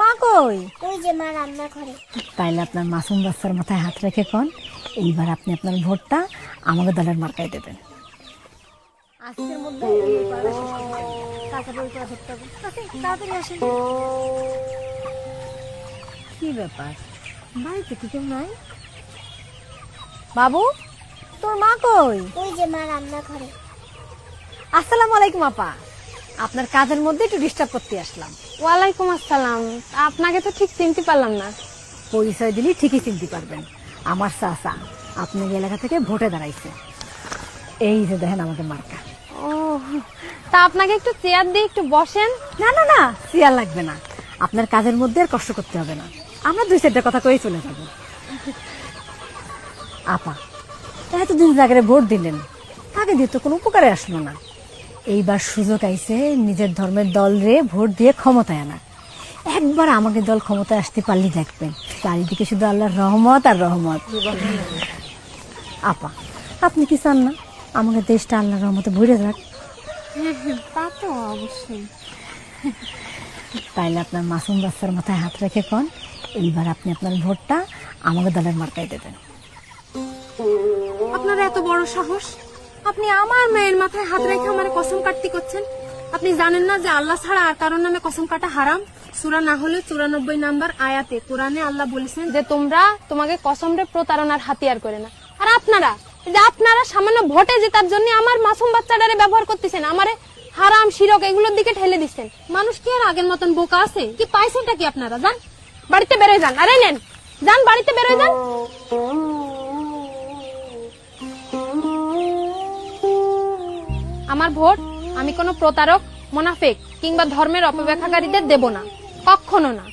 মা কই? ওই যে মা রান্না করে তাইলে আপনার মাসুম বাচ্চার মাথায় হাত রেখে কন এইবার আপনি আপনার ভোটটা আমাকে দলের মার্কায় দেবেন। আজকের মধ্যে তাড়াতাড়ি আসেন। কি ব্যাপার? বাড়িতে কি কেউ নাই? বাবু তোর মা কই? ওই যে মা রান্না করে আসসালামু আলাইকুম আপা। আপনার কাজের মধ্যে একটু ডিস্টার্ব করতে আসলাম। ওয়ালাইকুম আসসালাম। আপনাকে তো ঠিক চিনতে পারলাম না। পরিচয় দিলেই ঠিকই চিনতে পারবেন। আমার চাচা আপনার এলাকা থেকে ভোটে দাঁড়াইছে। এই যে দেখেন আমাকে মার্কা। ও তা আপনাকে একটু চেয়ার দিয়ে একটু বসেন। না না না চেয়ার লাগবে না। আপনার কাজের মধ্যে আর কষ্ট করতে হবে না। আমরা দুই চারটা কথা কয়েই চলে যাব। আপা এতদিন জায়গায় ভোট দিলেন। তাকে দিয়ে তো কোনো উপকারে আসলো না। এইবার সুযোগ আইছে নিজের ধর্মের দল রে ভোট দিয়ে ক্ষমতায় আনা। একবার আমাকে দল ক্ষমতায় আসতে পারলে দেখবেন। চারিদিকে শুধু আল্লাহর রহমত আর রহমত। আপা আপনি কি চান না? আমাকে দেশটা আল্লাহর রহমতে ভরে যাক। তা তো অবশ্যই। তাইলে আপনার মাসুম বাচ্চার মাথায় হাত রেখে কন এইবার আপনি আপনার ভোটটা আমাকে দলের মার্কায় দেবেন। আপনার এত বড় সাহস? আপনি আমার মেয়ের মাথায় হাত রেখে আমার কসম কাটতি করছেন? আপনি জানেন না যে আল্লাহ ছাড়া আর কারোর নামে কসম কাটা হারাম? সুরা না হলে চুরানব্বই নাম্বার আয়াতে কোরআনে আল্লাহ বলেছেন যে তোমরা তোমাকে কসম রে প্রতারণার হাতিয়ার করে না। আর আপনারা যে আপনারা সামান্য ভোটে জেতার জন্য আমার মাসুম বাচ্চাটারে ব্যবহার করতেছেন, আমারে হারাম, শিরক এগুলোর দিকে ঠেলে দিচ্ছেন। মানুষ কি আর আগের মতন বোকা আছে? কি পাইছেনটা কি আপনারা? যান, বাড়িতে বেরোয় যান। আরে নেন, যান, বাড়িতে বেরোয় যান। আমার ভোট আমি কোনো প্রতারক মোনাফেক কিংবা ধর্মের অপব্যাখ্যাকারীদের দেব না। কখনো না।